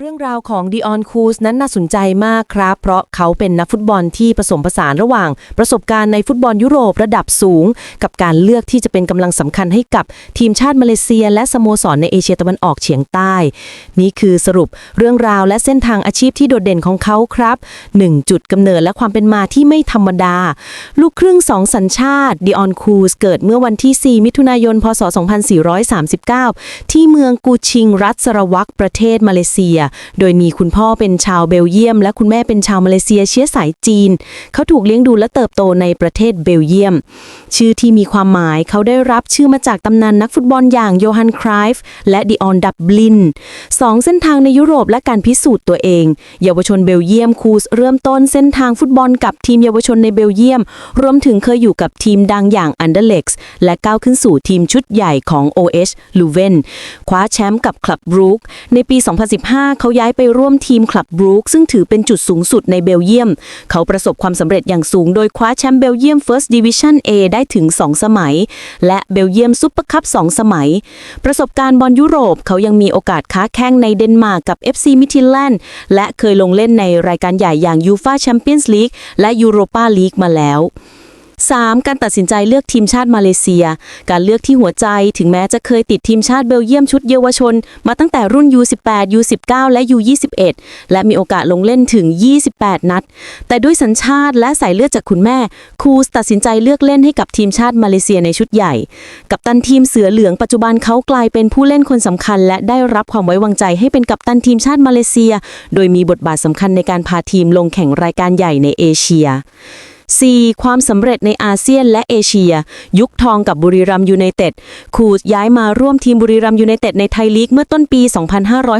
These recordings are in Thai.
เรื่องราวของดิออนคูสนั้นน่าสนใจมากครับ เพราะเขาเป็นนักฟุตบอลที่ผสมผสานระหว่าง ประสบการณ์ในฟุตบอลยุโรประดับสูง กับการเลือกที่จะเป็นกำลังสำคัญให้กับทีมชาติมาเลเซีย และสโมสรในเอเชียตะวันออกเฉียงใต้ นี่คือสรุปเรื่องราวและเส้นทางอาชีพที่โดดเด่นของเขาครับ 1 จุดกำเนิดและความเป็นมาที่ไม่ธรรมดา ลูกครึ่งสองสัญชาติดิออนคูสเกิดเมื่อวันที่ 4 มิถุนายน พศ 2439 ที่เมืองกูชิงรัฐสระวักประเทศมาเลเซียโดยมีคุณพ่อเป็นชาวเบลเยียม และคุณแม่เป็นชาวมาเลเซียเชื้อสายจีน เขาถูกเลี้ยงดูและเติบโตในประเทศเบลเยียม ชื่อที่มีความหมายเขาได้รับชื่อมาจากตำนานนักฟุตบอลอย่างโยฮันครายฟ์และดิออนดับลินสองเส้นทางในยุโรปและการพิสูจน์ตัวเอง เยาวชนเบลเยียมคูสเริ่มต้นเส้นทางฟุตบอลกับทีมเยาวชนในเบลเยียม รวมถึงเคยอยู่กับทีมดังอย่างอันเดอร์เล็กซ์และก้าวขึ้นสู่ทีมชุดใหญ่ของ OH ลูเวนคว้าแชมป์กับคลับบรูคในปี 2015เขาย้ายไปร่วมทีมคลับบรูคซึ่งถือเป็นจุดสูงสุดในเบลเยียม เขาประสบความสำเร็จอย่างสูงโดยคว้าแชมป์เบลเยียม First Division A ได้ถึง 2 สมัย และเบลเยียมซุปเปอร์คัพ2สมัย ประสบการณ์บอลยุโรปเขายังมีโอกาสค้าแข่งในเดนมาร์กกับ FC m i d t h l a n d และเคยลงเล่นในรายการใหญ่อย่างยูฟาแชมเปี้ยนส์ลีกและยูโรปาลีกมาแล้ว 3. การตัดสินใจเลือกทีมชาติมาเลเซีย การเลือกที่หัวใจถึงแม้จะเคยติดทีมชาติเบลเยียมชุดเยาวชน มาตั้งแต่รุ่น U18 U19 และ U21 และมีโอกาสลงเล่นถึง 28 นัด แต่ด้วยสัญชาติและสายเลือดจากคุณแม่คูสตัดสินใจเลือกเล่นให้กับทีมชาติมาเลเซียในชุดใหญ่ กับตันทีมเสือเหลืองปัจจุบันเขากลายเป็นผู้เล่นคนสำคัญ และได้รับความไว้วางใจให้เป็นกัปตันทีมชาติมาเลเซีย โดยมีบทบาทสำคัญในการพาทีมลงแข่งรายการใหญ่ในเอเชีย 4. ความสำเร็จในอาเซียนและเอเชีย ยุคทองกับบุรีรัมยูไนเต็ดคูสย้ายมาร่วมทีมบุรีรัมยูไนเต็ดในไทยลีกเมื่อต้นปี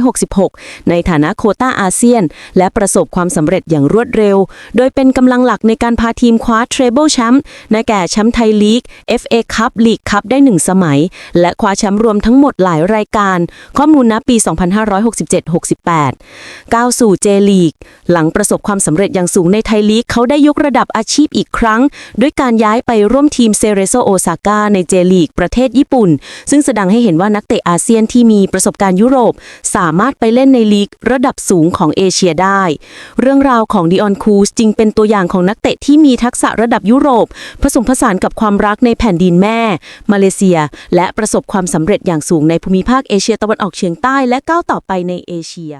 2566 ในฐานะโคต้าอาเซียน และประสบความสำเร็จอย่างรวดเร็ว โดยเป็นกำลังหลักในการพาทีมคว้าเทรเบิลแชมป์ในแก่แชมป์ไทยลีก FA คัพลีกคัพได้ 1 สมัย และคว้าแชมป์รวมทั้งหมดหลายรายการ ข้อมูลณปี 2567-68 ก้าวสู่เจลีก หลังประสบความสำเร็จอย่างสูงในไทยลีกเขาได้ยกระดับอาชีชีพอีกครั้ง ด้วยการย้ายไปร่วมทีมเซเรโซโอซาก้าในเจลีกประเทศญี่ปุ่น ซึ่งแสดงให้เห็นว่านักเตะอาเซียนที่มีประสบการณ์ยุโรป สามารถไปเล่นในลีกระดับสูงของเอเชียได้ เรื่องราวของดิออนคูสจึงเป็นตัวอย่างของนักเตะที่มีทักษะระดับยุโรป ผสมผสานกับความรักในแผ่นดินแม่ มาเลเซีย และประสบความสำเร็จอย่างสูงในภูมิภาคเอเชียตะวันออกเฉียงใต้และก้าวต่อไปในเอเชีย